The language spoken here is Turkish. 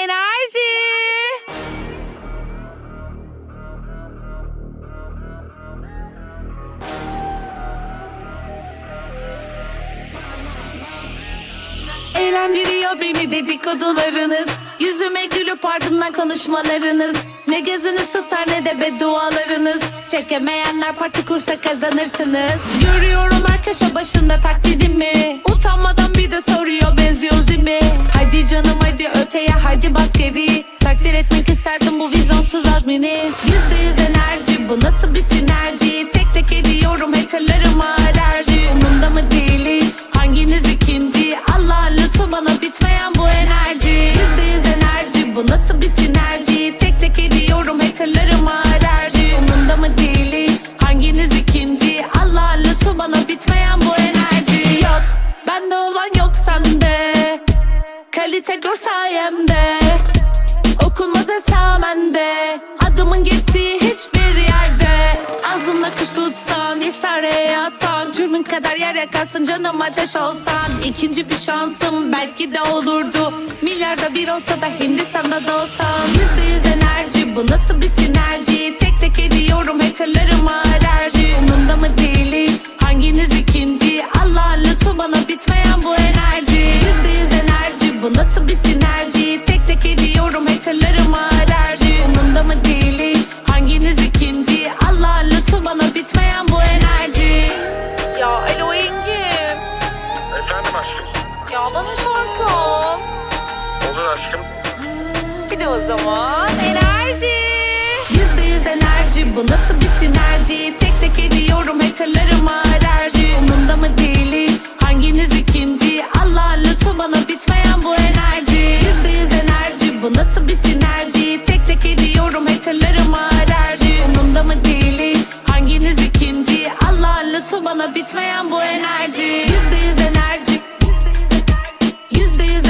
Enerji. Eğlendiriyor beni dedikodularınız. Yüzüme gülüp ardından konuşmalarınız. Ne gözünüz tutar ne de beddualarınız. Çekemeyenler parti kursa kazanırsınız. Görüyorum her köşe başında taklidimi. Utanmadan bir de soruyor benziyor zimi. Hadi canım öteye hadi bas geri Takdir etmek isterdim bu vizyonsuz azmini. Yüzde yüz enerji bu nasıl bir sinerji? Tek tek ediyorum haterlarıma alerji. Umumda mı değil hiç hanginiz ikinci? Allah lütfu bana bitmeyen bu enerji. Yüzde yüz enerji bu nasıl bir sinerji? Tek tek ediyorum haterlarıma alerji. Umumda mı değil hiç hanginiz ikinci? Allah lütfu bana bitmeyen bu enerji Kalite gör sayemde. Okunmaz esamende Adımın geçtiği hiçbir yerde. Ağzında kuş tutsan İsare yazsan Cürmün kadar yer yakarsın canım ateş olsan. İkinci bir şansım belki de olurdu. Milyarda bir olsa da Hindistan'da da olsam Yüzde yüz enerji bu nasıl bir sinerji? Tek tek ediyorum haterlarıma sinerji Tek tek ediyorum haterlarıma alerji Umumda mı değil hiç hanginiz ikinci Allah lütfu bana bitmeyen bu enerji Ya alo Engin. Efendim aşkım. Ya bana şarkı al. Olur aşkım. Bir de o zaman enerji. Yüzde yüz enerji bu nasıl bir sinerji Tek tek ediyorum haterlarıma Nasıl bir sinerji? Tek tek ediyorum haterlarıma alerji. Umumda mı değil hiç? Hanginiz ikinci? Allah lütfu bana bitmeyen bu enerji. Yüzde yüz enerji. Yüzde yüz